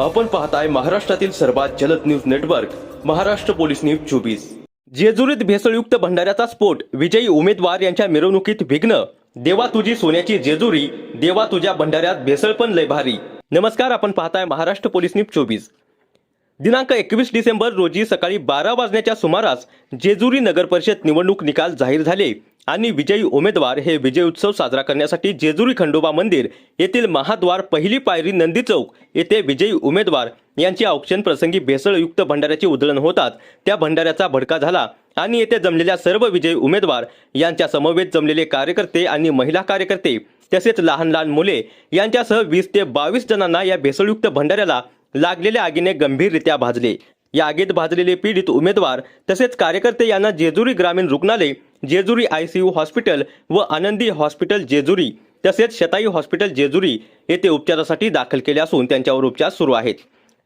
आपण पाहताय महाराष्ट्रातील सर्वात जलद news network Maharashtra police news चोवीस. जेजुरीत भेसळयुक्त भंडाऱ्याचा स्फोट विजयी उमेदवार यांच्या मिरवणुकीत विघ्न देवा तुझी सोन्याची जेजुरी देवा तुझ्या भंडाऱ्यात भेसळ पण लय भारी. नमस्कार आपण पाहताय महाराष्ट्र पोलीस न्यूज चोवीस. दिनांक एकवीस डिसेंबर रोजी सकाळी बारा वाजण्याच्या सुमारास जेजुरी नगर परिषद निवडणूक निकाल जाहीर झाले. आणि विजयी उमेदवार हे विजय उत्सव साजरा करण्यासाठी जेजुरी खंडोबा मंदिर येथील महाद्वार पहिली पायरी नंदी चौक येथे विजयी उमेदवार यांची औक्षण प्रसंगी भेसळयुक्त भंडाऱ्याचे उधळण होतात. त्या भंडाऱ्याचा भडका झाला आणि येथे जमलेल्या सर्व विजयी उमेदवार यांच्या समवेत जमलेले कार्यकर्ते आणि महिला कार्यकर्ते तसेच लहान लहान मुले यांच्यासह वीस ते बावीस जणांना या भेसळयुक्त भंडाऱ्याला लागलेल्या आगीने गंभीररित्या भाजले. या आगीत भाजलेले पीडित उमेदवार तसेच कार्यकर्ते यांना जेजुरी ग्रामीण रुग्णालय जेजुरी आयसीयू हॉस्पिटल व आनंदी हॉस्पिटल जेजुरी तसेच शताई हॉस्पिटल जेजुरी येथे उपचारासाठी दाखल केले असून त्यांच्यावर उपचार सुरू आहेत.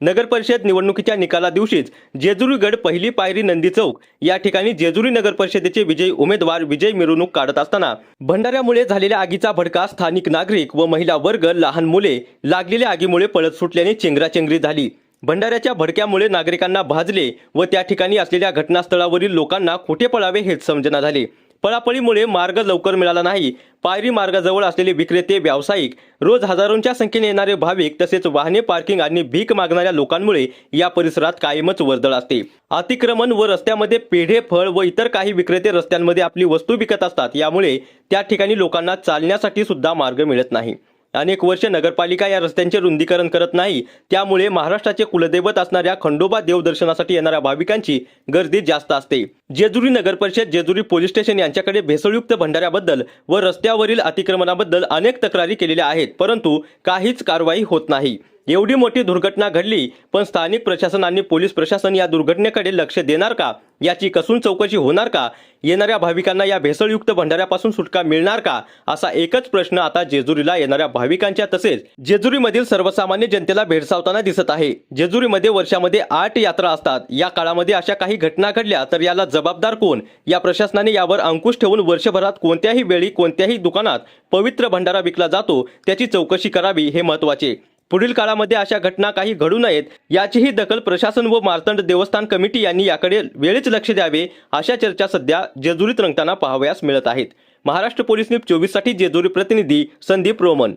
नगरपरिषद निवडणुकीच्या निकाला दिवशीच जेजुरीगड पहिली पायरी नंदी चौक. या ठिकाणी जेजुरी नगरपरिषदेचे विजयी उमेदवार विजय मिरवणूक काढत असताना भंडाऱ्यामुळे झालेल्या आगीचा भडका स्थानिक नागरिक व महिला वर्ग लहान मुले लागलेल्या आगीमुळे पळत सुटल्याने चेंगराचेंगरी झाली. भंडाऱ्याच्या भडक्यामुळे नागरिकांना भाजले व त्या ठिकाणी असलेल्या घटनास्थळावरील लोकांना कुठे पळावे हेच समजना झाले. पळापळीमुळे मार्ग लवकर मिळाला नाही. पायरी मार्गाजवळ असलेले विक्रेते व्यावसायिक रोज हजारोंच्या संख्येने येणारे भाविक तसेच वाहने पार्किंग आणि भीक मागणाऱ्या लोकांमुळे या परिसरात कायमच वर्दळ असते. अतिक्रमण व रस्त्यामध्ये पेढे फळ व इतर काही विक्रेते रस्त्यांमध्ये आपली वस्तू विकत असतात. यामुळे त्या ठिकाणी लोकांना चालण्यासाठी सुद्धा मार्ग मिळत नाही. अनेक वर्ष नगरपालिका या रस्त्यांचे रुंदीकरण करत नाही. त्यामुळे महाराष्ट्राचे कुलदैवत असणाऱ्या खंडोबा देवदर्शनासाठी येणाऱ्या भाविकांची गर्दी जास्त असते. जेजुरी नगर परिषद जेजुरी पोलीस स्टेशन यांच्याकडे भेसळयुक्त भंडाऱ्याबद्दल व रस्त्यावरील अतिक्रमणाबद्दल अनेक तक्रारी केलेल्या आहेत परंतु काहीच कारवाई होत नाही. एवढी मोठी दुर्घटना घडली पण स्थानिक प्रशासन आणि पोलीस प्रशासन या दुर्घटनेकडे लक्ष देणार का? याची कसून चौकशी होणार का? येणाऱ्या भाविकांना या भेसळयुक्त भंडाऱ्यापासून सुटका मिळणार का? असा एकच प्रश्न आता जेजुरीला येणाऱ्या भाविकांच्या तसेच जेजुरीमधील सर्वसामान्य जनतेला भेडसावताना दिसत आहे. जेजुरीमध्ये वर्षामध्ये आठ यात्रा असतात. या काळामध्ये अशा काही घटना घडल्या तर याला जबाबदार कोण? या प्रशासनाने यावर अंकुश ठेवून वर्षभरात कोणत्याही वेळी कोणत्याही दुकानात पवित्र भंडारा विकला जातो. त्याची चौकशी करावी हे महत्त्वाचे पुढील काळामध्ये अशा घटना काही घडू नयेत याचीही दखल प्रशासन व मार्तंड देवस्थान कमिटी यांनी याकडे वेळीच लक्ष द्यावे अशा चर्चा सध्या जेजुरीत रंगताना पाहावयास मिळत आहेत. महाराष्ट्र पोलीस न्यूज चोवीससाठी जेजुरी प्रतिनिधी संदीप रोमन.